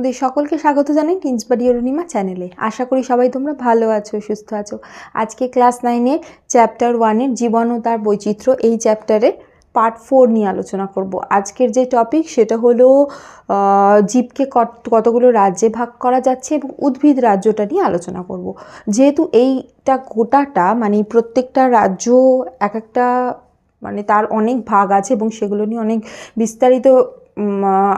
তোমাদের সকলকে স্বাগত জানাই টিন্সবাড়ি অরুণিমা চ্যানেলে আশা করি সবাই তোমরা ভালো আছো, সুস্থ আছো। আজকে ক্লাস নাইনের চ্যাপ্টার ওয়ানের জীবন ও তার বৈচিত্র্য এই চ্যাপ্টারের পার্ট ফোর নিয়ে আলোচনা করব। আজকের যে টপিক সেটা হলো জীবকে কত- কতগুলো রাজ্যে ভাগ করা যাচ্ছে এবং উদ্ভিদ রাজ্যটা নিয়ে আলোচনা করব। যেহেতু এইটা গোটাটা মানে প্রত্যেকটা রাজ্য এক একটা মানে তার অনেক ভাগ আছে এবং সেগুলো নিয়ে অনেক বিস্তারিত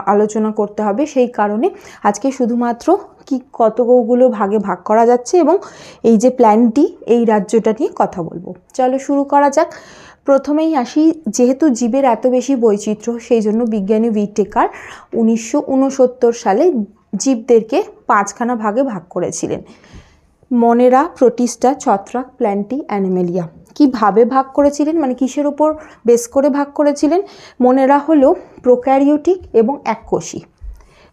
আলোচনা করতে হবে সেই কারণে। আজকে শুধুমাত্র কি কতগুলো ভাগে ভাগ করা যাচ্ছে এবং এই যে প্ল্যানটি এই রাজ্যটা নিয়ে কথা বলব। চলো শুরু করা যাক। প্রথমেই আসি, যেহেতু জীবের এত বেশি বৈচিত্র্য, সেই জন্য বিজ্ঞানী উইটেকার উনিশশো উনসত্তর সালে জীবদেরকে পাঁচখানা ভাগে ভাগ করেছিলেন। মনেরা, প্রোটিস্টা, ছত্রাক, প্ল্যান্টি, অ্যানিমেলিয়া। কীভাবে ভাগ করেছিলেন? মানে কিসের উপর বেস করে ভাগ করেছিলেন? মনেরা হলো প্রোক্যারিওটিক এবং এককোষী।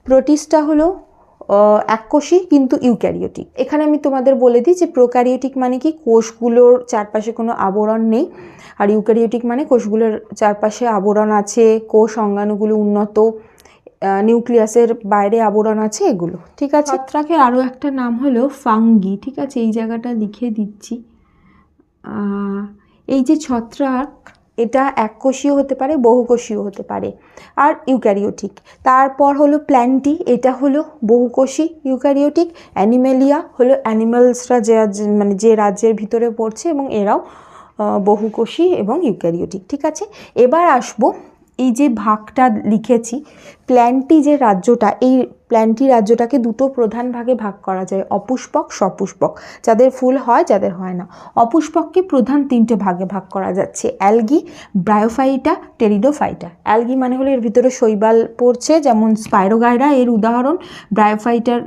প্রোটিস্টা হলো এককোষী কিন্তু ইউক্যারিওটিক। এখানে আমি তোমাদের বলে দিই যে প্রোক্যারিওটিক মানে কি? কোষগুলোর চারপাশে কোনো আবরণ নেই। আর ইউক্যারিওটিক মানে কোষগুলোর চারপাশে আবরণ আছে, কোষ অঙ্গাণুগুলো উন্নত। নিউক্লিয়াসের বাইরে আবরণ আছে এগুলো ঠিক আছে? ছত্রাকের আরও একটা নাম হলো ফাঙ্গি ঠিক আছে? এই জায়গাটা লিখে দিচ্ছি। এই যে ছত্রাক এটা এককোষীয় হতে পারে বহুকোষীয় হতে পারে আর ইউক্যারিওটিক। তারপর হলো প্ল্যান্টি এটা হলো বহুকোষী ইউক্যারিওটিক। অ্যানিমেলিয়া হলো অ্যানিমালসরা যে মানে যে রাজ্যের ভিতরে পড়ছে এবং এরাও বহুকোষী এবং ইউক্যারিওটিক ঠিক আছে? এবার আসব এই যে ভাগটা লিখেছি প্ল্যানটি যে রাজ্যটা এই প্ল্যান্টি রাজ্যটাকে দুটো প্রধান ভাগে ভাগ করা যায়, অপুষ্পক, সপুষ্পক। যাদের ফুল হয়, যাদের হয় না। অপুষ্পককে প্রধান তিনটে ভাগে ভাগ করা যাচ্ছে। Algae, bryophyta, pteridophyta. অ্যালগি মানে হলো এর ভিতরে শৈবাল পড়ছে, যেমন স্পাইরোগাইরা এর উদাহরণ। ব্রায়োফাইটার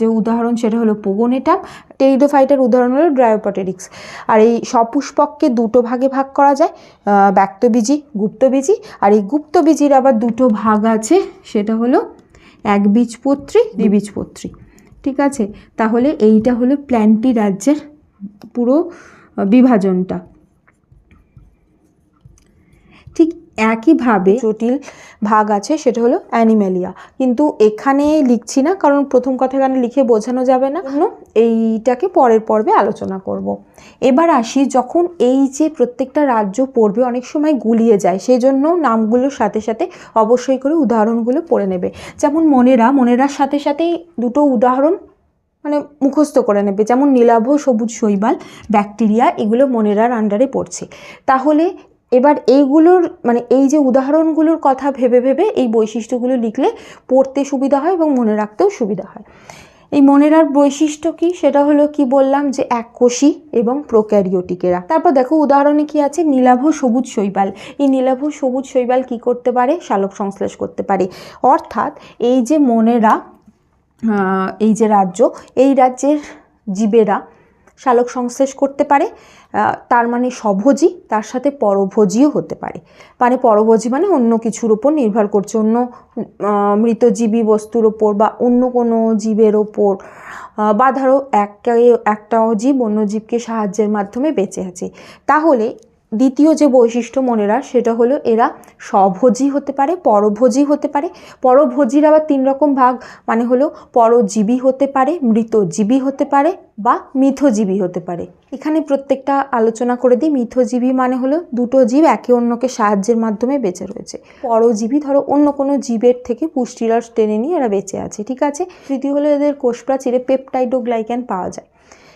যে উদাহরণ সেটা হলো পোগোনেটাম। টেরিডোফাইটার উদাহরণ হলো ড্রায়োপটেরিক্স। আর এই সপুষ্পককে দুটো ভাগে ভাগ করা যায় ব্যক্তবীজি, গুপ্তবীজি। আর এই গুপ্তবীজির আবার দুটো ভাগ আছে, সেটা হলো একবীজপত্রী দ্বিবীজপত্রী। ঠিক আছে? তাহলে এইটা হলো প্ল্যান্টি রাজ্যের পুরো বিভাজনটা ঠিক একইভাবে জটিল ভাগ আছে সেটা হলো অ্যানিমেলিয়া। কিন্তু এখানে লিখছি না কারণ প্রথম কথা এখানে লিখে বোঝানো যাবে না। এইটাকে পরের পর্বে আলোচনা করব। এবার আসি যখন এই যে প্রত্যেকটা রাজ্য পড়বে অনেক সময় গুলিয়ে যায় সেই জন্য নামগুলোর সাথে সাথে অবশ্যই করে উদাহরণগুলো পড়ে নেবে। যেমন মনেরা মনেরার সাথে সাথেই দুটো উদাহরণ মানে মুখস্থ করে নেবে। যেমন নীলাভ সবুজ শৈবাল ব্যাকটেরিয়া এগুলো মনেরার আন্ডারে পড়ছে। তাহলে এবার এইগুলোর মানে এই যে উদাহরণগুলোর কথা ভেবে ভেবে এই বৈশিষ্ট্যগুলো লিখলে পড়তে সুবিধা হয় এবং মনে রাখতেও সুবিধা হয়। এই মনেরার বৈশিষ্ট্য কি? সেটা হলো কি বললাম যে এককোষী এবং প্রোক্যারিওটিকেরা। তারপর দেখো উদাহরণে কি আছে? নীলাভ সবুজ শৈবাল। এই নীলাভ সবুজ শৈবাল কি করতে পারে? শালক সংশ্লেষ করতে পারে। অর্থাৎ এই যে মনেরা এই যে রাজ্য, এই রাজ্যের জীবেরা শালক সংশ্লেষ করতে পারে তার মানে স্বভোজী, তার সাথে পরভোজীও হতে পারে। মানে পরভোজী মানে অন্য কিছুর ওপর নির্ভর করছে, অন্য মৃতজীবী বস্তুর ওপর বা অন্য কোনো জীবের ওপর বা ধরো একটা একটাও জীব অন্য জীবকে সাহায্যের মাধ্যমে বেঁচে আছে। তাহলে দ্বিতীয় যে বৈশিষ্ট্য মনেরা সেটা হলো এরা স্বভোজী হতে পারে, পরভোজী হতে পারে। পরভোজীর আবার তিন রকম ভাগ মানে হলো পরজীবী হতে পারে, মৃতজীবী হতে পারে বা মিথজীবী হতে পারে। এখানে প্রত্যেকটা আলোচনা করে দিই। মিথজীবী মানে হলো দুটো জীব একে অন্যকে সাহায্যের মাধ্যমে বেঁচে রয়েছে। পরজীবী ধরো অন্য কোনো জীবের থেকে পুষ্টির রস টেনে নিয়ে এরা বেঁচে আছে, ঠিক আছে? তৃতীয় হলো এদের কোষ প্রাচীরে পেপটাইডোগ্লাইক্যান পাওয়া যায়।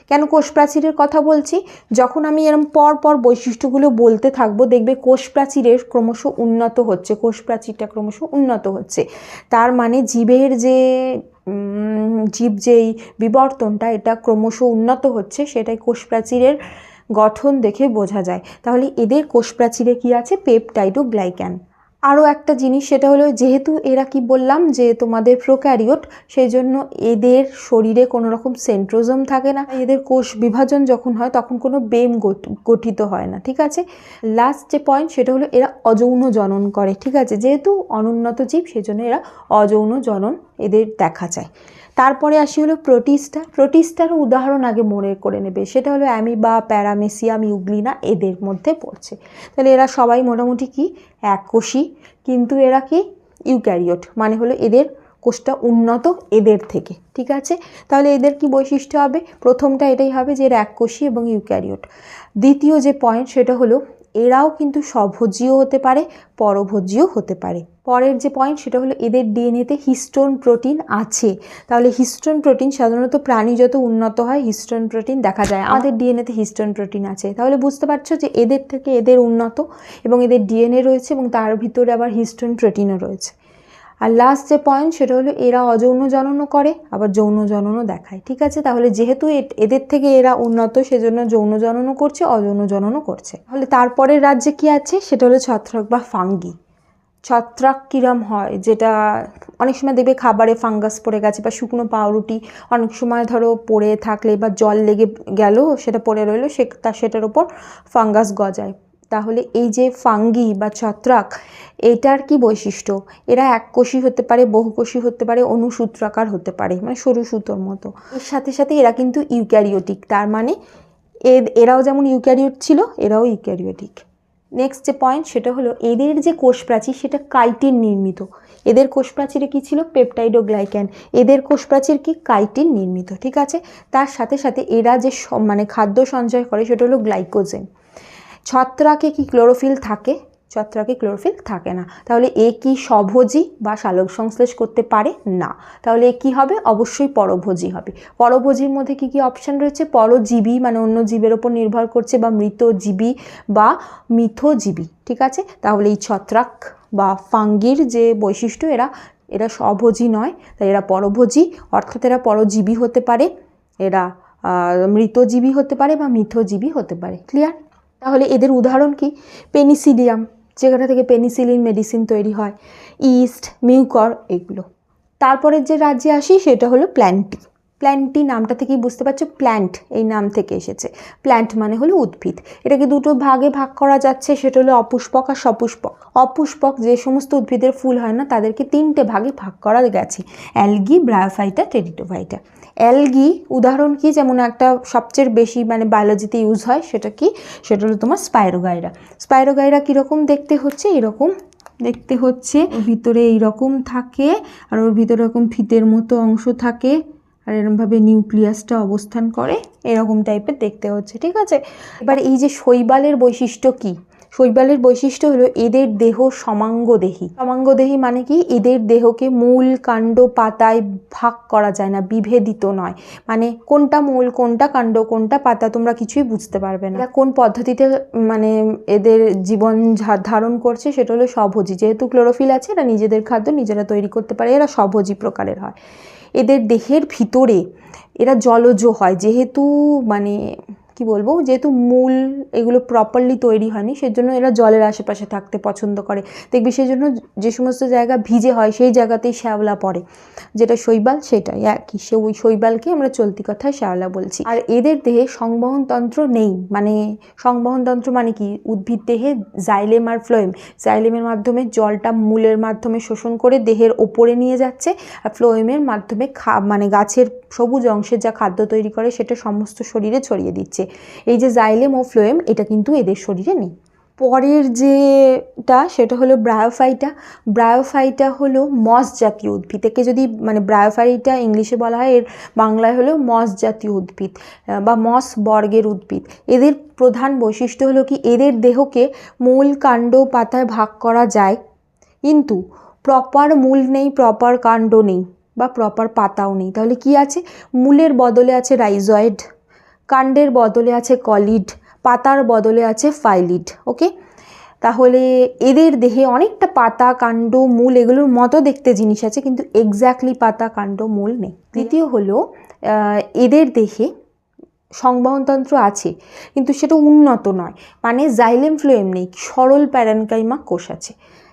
কেন কোষ প্রাচীরের কথা বলছি? যখন আমি এরম পর পর বৈশিষ্ট্যগুলো বলতে থাকব, দেখবে কোষ প্রাচীরের ক্রমশ উন্নত হচ্ছে কোষ প্রাচীরটা ক্রমশ উন্নত হচ্ছে। তার মানে জীবের যে জীব যেই বিবর্তনটা, এটা ক্রমশ উন্নত হচ্ছে, সেটাই কোষ প্রাচীরের গঠন দেখে বোঝা যায়। তাহলে এদের কোষ প্রাচীরে কি আছে? পেপটাইডোগ্লাইক্যান। আরও একটা জিনিস, সেটা হলো যেহেতু এরা কি বললাম যে তোমাদের প্রোক্যারিওট সেই জন্য এদের শরীরে কোনো রকম সেন্ট্রোজম থাকে না। এদের কোষ বিভাজন যখন হয়, তখন কোনো বেম গঠ- গঠিত হয় না, ঠিক আছে? লাস্ট যে পয়েন্ট সেটা হলো এরা অযৌন জনন করে, ঠিক আছে? যেহেতু অনুন্নত জীব সেই জন্য এরা অযৌন জনন এদের দেখা যায়। তারপরে আসি হলো প্রোটিস্টা। প্রোটিস্টার উদাহরণ আগে মনে করে নেবে। সেটা হলো অ্যামিবা, প্যারামেসিয়াম, ইউগ্লিনা এদের মধ্যে পড়ছে। তাহলে এরা সবাই মোটামুটি কি? এককোষী। কিন্তু এরা কি? ইউক্যারিওট। মানে হলো এদের কোষটা উন্নত এদের থেকে। ঠিক আছে? তাহলে এদের কি বৈশিষ্ট্য হবে? প্রথমটা এটাই হবে যে এরা এককোষী এবং ইউক্যারিওট। দ্বিতীয় যে পয়েন্ট সেটা হলো এরাও কিন্তু স্বভোজীয় হতে পারে পরভোজীয় হতে পারে। পরের যে পয়েন্ট সেটা হলো এদের ডিএনএতে হিস্টোন প্রোটিন আছে। তাহলে হিস্টোন প্রোটিন সাধারণত প্রাণী যত উন্নত হয় হিস্টোন প্রোটিন দেখা যায়। আমাদের ডিএনএতে হিস্টোন প্রোটিন আছে। তাহলে বুঝতে পারছ যে এদের থেকে এদের উন্নত এবং এদের ডিএনএ রয়েছে এবং তার ভিতরে আবার হিস্টোন প্রোটিনও রয়েছে। আর লাস্ট যে পয়েন্ট সেটা হলো এরা অযৌন জননও করে, আবার যৌন জননও দেখায়, ঠিক আছে? তাহলে যেহেতু এদের থেকে এরা উন্নত, সেজন্য যৌন জননও করছে, অযৌন জননও করছে। তাহলে তারপরের রাজ্যে কি আছে? সেটা হলো ছত্রাক বা ফাঙ্গি। ছত্রাক কিরম হয়? যেটা অনেক সময় দেখবে খাবারে ফাঙ্গাস পড়ে গেছে বা শুকনো পাউরুটি অনেক সময় ধরো পড়ে থাকলে বা জল লেগে গেল সেটা পড়ে রইল, সে, তা সেটার উপর ফাঙ্গাস গজায়। তাহলে এই যে ফাঙ্গি বা ছত্রাক, এটার কি বৈশিষ্ট্য? এরা এককোষী হতে পারে, বহুকোষী হতে পারে, অনুসূত্রাকার হতে পারে মানে সরু সুতোর মতো। এর সাথে সাথে এরা কিন্তু ইউক্যারিওটিক, তার মানে এরাও যেমন ইউক্যারিওট ছিল, এরাও ইউক্যারিওটিক। নেক্সট যে পয়েন্ট সেটা হলো, এদের যে কোষ প্রাচীর সেটা কাইটিন নির্মিত। এদের কোষ প্রাচীরে কী ছিল? পেপটাইডোগ্লাইক্যান। এদের কোষ প্রাচীর কি? কাইটিন নির্মিত, ঠিক আছে? তার সাথে সাথে এরা যে মানে খাদ্য সঞ্চয় করে সেটা হলো গ্লাইকোজেন। ছত্রাকে কি ক্লোরোফিল থাকে? ছত্রাকে ক্লোরোফিল থাকে না। তাহলে এ কি স্বভোজী বা সালোক সংশ্লেষ করতে পারে? না। তাহলে এ কী হবে? অবশ্যই পরভোজী হবে। পরভোজীর মধ্যে কি কি অপশান রয়েছে? পরজীবী মানে অন্য জীবের ওপর নির্ভর করছে বা মৃতজীবী বা মিথজীবী। ঠিক আছে? তাহলে এই ছত্রাক বা ফাঙ্গির যে বৈশিষ্ট্য, এরা এরা স্বভোজী নয়, তাই এরা পরভোজী। অর্থাৎ এরা পরজীবী হতে পারে, এরা মৃতজীবী হতে পারে বা মিথজীবী হতে পারে। ক্লিয়ার তাহলে এদের উদাহরণ কি? পেনিসিলিয়াম যেখানে থেকে পেনিসিলিন মেডিসিন তৈরি হয় ইস্ট মিউকর এগুলো। তারপরের যে রাজ্যে আসি, সেটা হলো প্ল্যান্টি প্ল্যান্টি নামটা থেকেই বুঝতে পারছ? প্ল্যান্ট এই নাম থেকে এসেছে। প্ল্যান্ট মানে হলো উদ্ভিদ। এটাকে দুটো ভাগে ভাগ করা যাচ্ছে সেটা হলো অপুষ্পক আর সপুষ্পক। অপুষ্পক যে সমস্ত উদ্ভিদের ফুল হয় না তাদেরকে তিনটে ভাগে ভাগ করা গেছে। অ্যালগি ব্রায়োফাইটা টেরিটোফাইটা অ্যালগি উদাহরণ কি? যেমন একটা সবচেয়ে বেশি মানে বায়োলজিতে ইউজ হয় সেটা কি? সেটা হলো তোমার স্পাইরোগাইরা স্পাইরোগাইরা কীরকম দেখতে হচ্ছে? এরকম দেখতে হচ্ছে ভিতরে এইরকম থাকে আর ওর ভিতরে এরকম ফিতের মতো অংশ থাকে। আর এরকমভাবে নিউক্লিয়াসটা অবস্থান করে, এরকম টাইপের দেখতে হচ্ছে, ঠিক আছে? এবার এই যে শৈবালের বৈশিষ্ট্য কি? শৈবালের বৈশিষ্ট্য হলো এদের দেহ সমাঙ্গদেহী। সমাঙ্গদেহী মানে কি? এদের দেহকে মূল কাণ্ড পাতায় ভাগ করা যায় না, বিভেদিত নয়। মানে কোনটা মূল, কোনটা কাণ্ড, কোনটা পাতা তোমরা কিছুই বুঝতে পারবে না। কোন পদ্ধতিতে মানে এদের জীবন ধারণ করছে সেটা হলো স্বভোজী যেহেতু ক্লোরোফিল আছে, এরা নিজেদের খাদ্য নিজেরা তৈরি করতে পারে, এরা স্বভোজী প্রকারের হয়। এদের দেহের ভিতরে এরা জলজ হয় যেহেতু মানে কি বলব? যেহেতু মূল এগুলো প্রপারলি তৈরি হয়নি, সেজন্য এরা জলের আশেপাশে থাকতে পছন্দ করে। দেখবি সেই জন্য যে সমস্ত জায়গা ভিজে হয়, সেই জায়গাতেই শ্যাওলা পড়ে। যেটা শৈবাল, সেটাই একই। সে ওই শৈবালকে আমরা চলতি কথায় শ্যাওলা বলছি। আর এদের দেহে সংবহনতন্ত্র নেই। মানে সংবহনতন্ত্র মানে কি? উদ্ভিদ দেহে জাইলেম আর ফ্লোয়েম জাইলেমের মাধ্যমে জলটা মূলের মাধ্যমে শোষণ করে দেহের ওপরে নিয়ে যাচ্ছে। আর ফ্লোয়েমের মাধ্যমে খা মানে গাছের সবুজ অংশের যা খাদ্য তৈরি করে, সেটা সমস্ত শরীরে ছড়িয়ে দিচ্ছে। এই যে জাইলেম ও ফ্লোয়েম এটা কিন্তু এদের শরীরে নেই। পরের যেটা, সেটা হলো ব্রায়োফাইটা ব্রায়োফাইটা হলো মস জাতীয় উদ্ভিদ। একে যদি মানে ব্রায়োফাইটা ইংলিশে বলা হয়, এর বাংলায় হলো মস জাতীয় উদ্ভিদ বা মস বর্গের উদ্ভিদ। এদের প্রধান বৈশিষ্ট্য হলো কি, এদের দেহকে মূল কাণ্ড পাতায় ভাগ করা যায়। কিন্তু প্রপার মূল নেই প্রপার কাণ্ড নেই, বা প্রপার পাতাও নেই। তাহলে কি আছে? মূলের বদলে আছে রাইজয়েড কাণ্ডের বদলে আছে কলিড পাতার বদলে আছে ফাইলিড ওকে তাহলে এদের দেহে অনেকটা পাতা কাণ্ড মূল এগুলোর মতো দেখতে জিনিস আছে কিন্তু এক্স্যাক্টলি পাতা কাণ্ড মূল নেই। দ্বিতীয় হলো এদের দেহে সংবহনতন্ত্র আছে কিন্তু সেটা উন্নত নয় মানে জাইলেম ফ্লোয়েম নেই সরল প্যারানকাইমা কোষ আছে।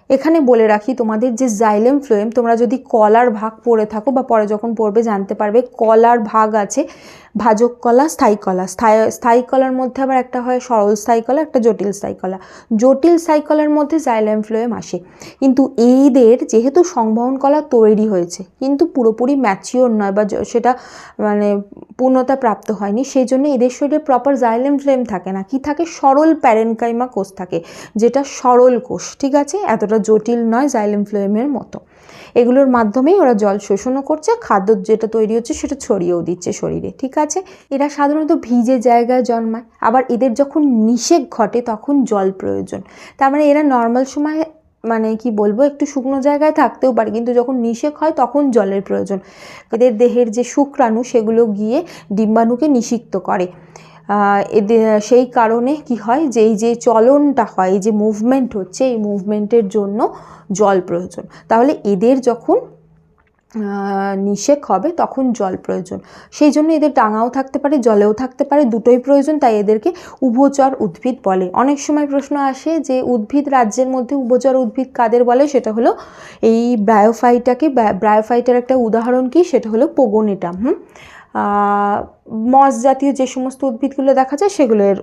এখানে বলে রাখি তোমাদের যে জাইলেম ফ্লোয়েম তোমরা যদি কলার ভাগ পড়ে থাকো বা পরে যখন পড়বে জানতে পারবে কলার ভাগ আছে ভাজক কলা, স্থায়ী কলা। স্থায়ী স্থায়ী কলার মধ্যে আবার একটা হয় সরল স্থায়ী কলা, একটা জটিল স্থায়ী কলা। জটিল স্থায়ী কলার মধ্যে জাইলেম ফ্লোয়েম আসে। কিন্তু এইদের যেহেতু সংবহন কলা তৈরি হয়েছে, কিন্তু পুরোপুরি ম্যাচিওর নয় বা সেটা মানে পূর্ণতা প্রাপ্ত হয়নি, সেই জন্য এদের শরীরে প্রপার জাইলেম ফ্লেম থাকে না। কি থাকে? সরল প্যারেনকাইমা কোষ থাকে, যেটা সরল কোষ, ঠিক আছে? এতটা জটিল নয় জাইলেম ফ্লেমের মতো। এগুলোর মাধ্যমেই ওরা জল শোষণও করছে, খাদ্য যেটা তৈরি হচ্ছে সেটা ছড়িয়েও দিচ্ছে শরীরে, ঠিক আছে? এরা সাধারণত ভিজে জায়গায় জন্মায়, আবার এদের যখন নিষেক ঘটে তখন জল প্রয়োজন। তার মানে এরা নর্মাল সময় মানে কি বলব, একটু শুকনো জায়গায় থাকতেও পারে, কিন্তু যখন নিষেক হয় তখন জলের প্রয়োজন। এদের দেহের যে শুক্রাণু সেগুলো গিয়ে ডিম্বাণুকে নিষিক্ত করে। এদের সেই কারণে কি হয় যে এই যে চলনটা হয়, এই যে মুভমেন্ট হচ্ছে, এই মুভমেন্টের জন্য জল প্রয়োজন। তাহলে এদের যখন নিষেক হবে তখন জল প্রয়োজন। সেই জন্য এদের ডাঙাও থাকতে পারে, জলেও থাকতে পারে, দুটোই প্রয়োজন, তাই এদেরকে উভচর উদ্ভিদ বলে। অনেক সময় প্রশ্ন আসে যে, উদ্ভিদ রাজ্যের মধ্যে উভচর উদ্ভিদ কাদের বলে? সেটা হলো এই ব্রায়োফাইটাকে ব্রায়োফাইটার একটা উদাহরণ কি? সেটা হলো পোগোনেটাম হুম? মস জাতীয় যে সমস্ত উদ্ভিদগুলো দেখা যায় সেগুলোর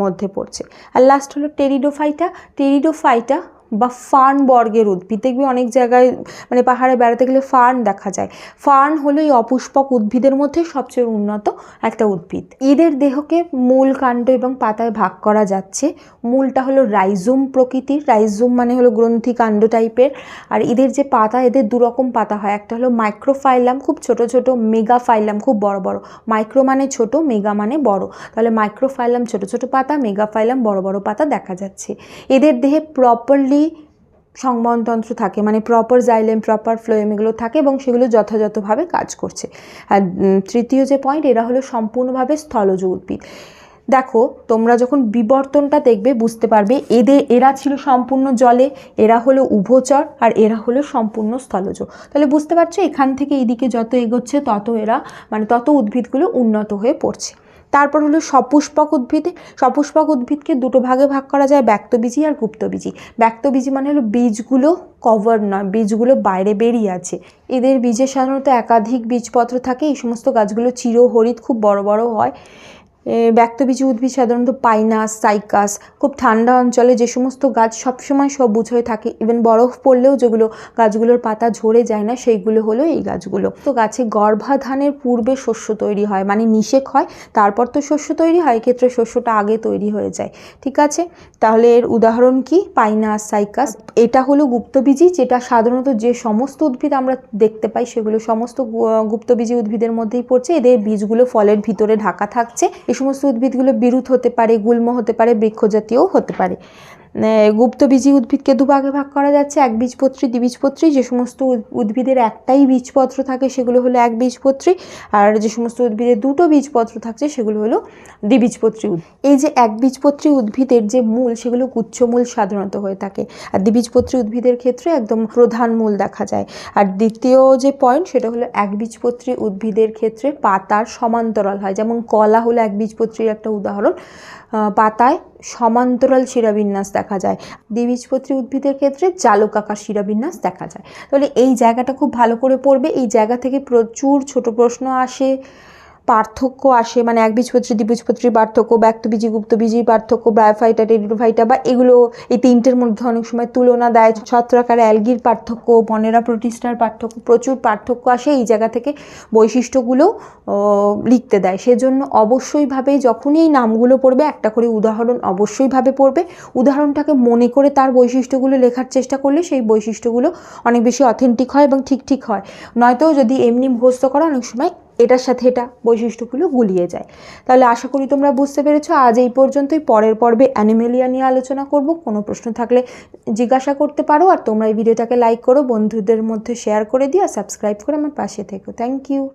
মধ্যে পড়ছে। আর লাস্ট হলো টেরিডোফাইটা টেরিডোফাইটা বা ফার্ন বর্গের উদ্ভিদ। দেখবি অনেক জায়গায় মানে পাহাড়ে বেড়াতে গেলে ফার্ন দেখা যায়। ফার্ন হলো এই অপুষ্পক উদ্ভিদের মধ্যে সবচেয়ে উন্নত একটা উদ্ভিদ। এদের দেহকে মূল কাণ্ড এবং পাতায় ভাগ করা যাচ্ছে। মূলটা হলো রাইজুম প্রকৃতির। রাইজুম মানে হলো গ্রন্থি কাণ্ড টাইপের আর এদের যে পাতা, এদের দুরকম পাতা হয়। একটা হলো মাইক্রোফাইলাম খুব ছোট ছোট মেগা ফাইলাম খুব বড় বড়। মাইক্রো মানে ছোট মেগা মানে বড়। তাহলে মাইক্রোফাইলাম ছোট ছোট পাতা মেগাফাইলাম বড় বড় পাতা দেখা যাচ্ছে। এদের দেহে প্রপারলি সংবহনতন্ত্র থাকে মানে প্রপার জাইলেম প্রপার ফ্লোয়েম এগুলো থাকে এবং সেগুলো যথাযথভাবে কাজ করছে। আর তৃতীয় যে পয়েন্ট এরা হলো সম্পূর্ণভাবে স্থলজ উদ্ভিদ। দেখো, তোমরা যখন বিবর্তনটা দেখবে, বুঝতে পারবে এদের, এরা ছিল সম্পূর্ণ জলে, এরা হলো উভচর আর এরা হলো সম্পূর্ণ স্থলজ। তাহলে বুঝতে পারছ, এখান থেকে এইদিকে যত এগোচ্ছে, তত এরা মানে তত উদ্ভিদগুলো উন্নত হয়ে পড়ছে। তারপর হলো সপুষ্পক উদ্ভিদ। সপুষ্পক উদ্ভিদকে দুটো ভাগে ভাগ করা যায়, ব্যক্তবীজি আর গুপ্তবীজি। ব্যক্তবীজি মানে হলো বীজগুলো কভার নয়, বীজগুলো বাইরে বেরিয়ে আছে। এদের বীজে সাধারণত একাধিক বীজপত্র থাকে। এই সমস্ত গাছগুলো চিরহরিৎ খুব বড় বড় হয়। ব্যক্তবীজী উদ্ভিদ সাধারণত পাইনাস, সাইকাস, খুব ঠান্ডা অঞ্চলে যে সমস্ত গাছ সবসময় সবুজ হয়ে থাকে। ইভেন বরফ পড়লেও যেগুলো গাছগুলোর পাতা ঝরে যায় না, সেইগুলো হলো এই গাছগুলো। তো গাছে গর্ভাধানের পূর্বে শস্য তৈরি হয় মানে নিষেক হয়, তারপর তো শস্য তৈরি হয়, এক্ষেত্রে শস্যটা আগে তৈরি হয়ে যায়। ঠিক আছে? তাহলে এর উদাহরণ কি? পাইনাস, সাইকাস, এটা হলো গুপ্তবীজী যেটা সাধারণত যে সমস্ত উদ্ভিদ আমরা দেখতে পাই, সেগুলো সমস্ত গুপ্তবীজী উদ্ভিদের মধ্যেই পড়ছে। এদের বীজগুলো ফলের ভিতরে ঢাকা থাকছে। সমস্ত উদ্ভিদগুলো বিরুৎ হতে পারে গুল্ম হতে পারে বৃক্ষজাতীয়ও হতে পারে। গুপ্তবীজী উদ্ভিদকে দুভাগে ভাগ করা যাচ্ছে। এক বীজপত্রী দ্বিবীজপত্রী যে সমস্ত উদ্ভিদের একটাই বীজপত্র থাকে সেগুলো হলো এক বীজপত্রী, আর যে সমস্ত উদ্ভিদের দুটো বীজপত্র থাকছে সেগুলো হলো দ্বিবীজপত্রী এই যে এক বীজপত্রী উদ্ভিদের যে মূল সেগুলো গুচ্ছমূল সাধারণত হয়ে থাকে। আর দ্বিবীজপত্রী উদ্ভিদের ক্ষেত্রে একদম প্রধান মূল দেখা যায়। আর দ্বিতীয় যে পয়েন্ট সেটা হলো একবীজপত্রী উদ্ভিদের ক্ষেত্রে পাতার সমান্তরাল হয়। যেমন কলা হলো একবীজপত্রীর একটা উদাহরণ। পাতায় সমান্তরাল শিরাবিন্যাস দেখা যায়। দ্বিবীজপত্রী উদ্ভিদের ক্ষেত্রে জালকাকার শিরাবিন্যাস দেখা যায়। তাহলে এই জায়গাটা খুব ভালো করে পড়বে। এই জায়গা থেকে প্রচুর ছোট প্রশ্ন আসে। পার্থক্য আসে মানে একবীজপত্রী দ্বিবীজপত্রীর পার্থক্য, ব্যক্তবীজি গুপ্তবীজির পার্থক্য, ব্রায়োফাইটা, টেরিডোফাইটা বা এগুলো এই তিনটের মধ্যে অনেক সময় তুলনা দেয়। ছত্রাকার অ্যালগির পার্থক্য পনেরা প্রতিষ্ঠার পার্থক্য, প্রচুর পার্থক্য আসে এই জায়গা থেকে বৈশিষ্ট্যগুলো লিখতে দেয়। সেজন্য অবশ্যইভাবে যখনই এই নামগুলো পড়বে, একটা করে উদাহরণ অবশ্যইভাবে পড়বে। উদাহরণটাকে মনে করে তার বৈশিষ্ট্যগুলো লেখার চেষ্টা করলে সেই বৈশিষ্ট্যগুলো অনেক বেশি অথেন্টিক হয় এবং ঠিক ঠিক হয়। নয়তো যদি এমনি মুখস্থ করা, অনেক সময় এটার সাথে এটা বৈশিষ্ট্যগুলো গুলিয়ে যায়। তাহলে আশা করি তোমরা বুঝতে পেরেছ, আজ এই পর্যন্তই। পরের পর্বে অ্যানিমেলিয়া নিয়ে আলোচনা করব। কোনো প্রশ্ন থাকলে জিজ্ঞাসা করতে পারো আর তোমরা এই ভিডিওটাকে লাইক করো, বন্ধুদের মধ্যে শেয়ার করে দিও আর সাবস্ক্রাইব করে আমার পাশে থেকো। Thank you